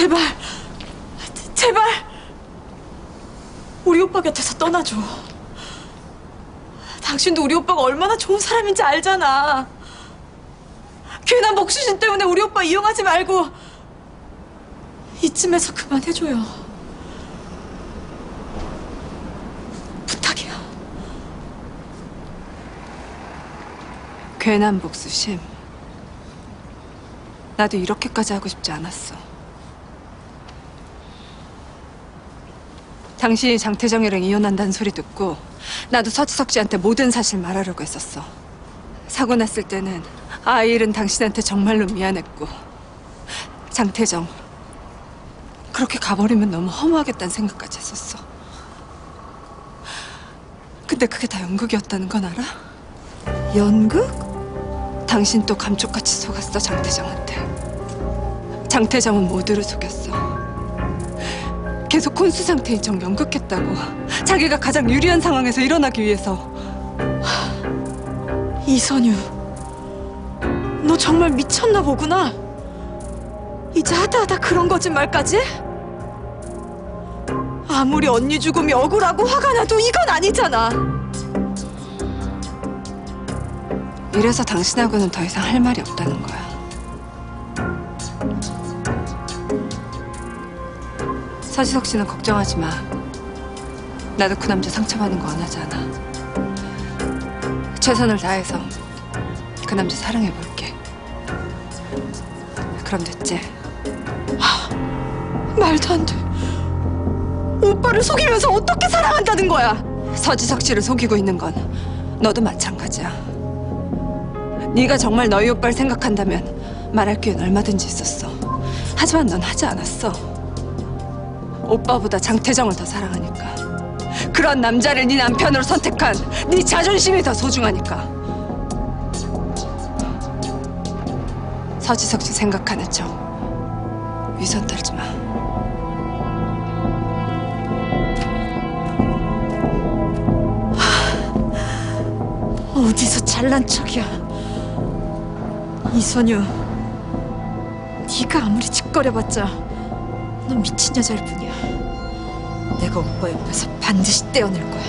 제발, 제발, 우리 오빠 곁에서 떠나줘. 당신도 우리 오빠가 얼마나 좋은 사람인지 알잖아. 괜한 목수신 때문에 우리 오빠 이용하지 말고 이쯤에서 그만해줘요. 부탁이야. 괜한 복수심. 나도 이렇게까지 하고 싶지 않았어. 당신이 장태정이랑 이혼한다는 소리 듣고 나도 서지석 씨한테 모든 사실 말하려고 했었어. 사고 났을 때는 아이 잃은 당신한테 정말로 미안했고 장태정 그렇게 가버리면 너무 허무하겠다는 생각까지 했었어. 근데 그게 다 연극이었다는 건 알아? 연극? 당신 또 감쪽같이 속았어 장태정한테. 장태정은 모두를 속였어. 계속 혼수 상태인 척 연극했다고. 자기가 가장 유리한 상황에서 일어나기 위해서. 이선유, 너 정말 미쳤나 보구나. 이제 하다 하다 그런 거짓말까지? 아무리 언니 죽음이 억울하고 화가 나도 이건 아니잖아. 이래서 당신하고는 더 이상 할 말이 없다는 거야. 서지석 씨는 걱정하지 마. 나도 그 남자 상처받는 거 원하지 않아. 최선을 다해서 그 남자 사랑해 볼게. 그럼 됐지? 말도 안 돼. 오빠를 속이면서 어떻게 사랑한다는 거야? 서지석 씨를 속이고 있는 건 너도 마찬가지야. 네가 정말 너희 오빠를 생각한다면 말할 기회는 얼마든지 있었어. 하지만 넌 하지 않았어. 오빠보다 장태정을 더 사랑하니까. 그런 남자를 네 남편으로 선택한 네 자존심이 더 소중하니까. 서지석 씨 생각하는 척 위선 떨지 마. 어디서 잘난 척이야. 이선유, 네가 아무리 짓거려봤자 넌 미친 여자일 뿐이야. 내가 오빠 옆에서 반드시 떼어낼 거야.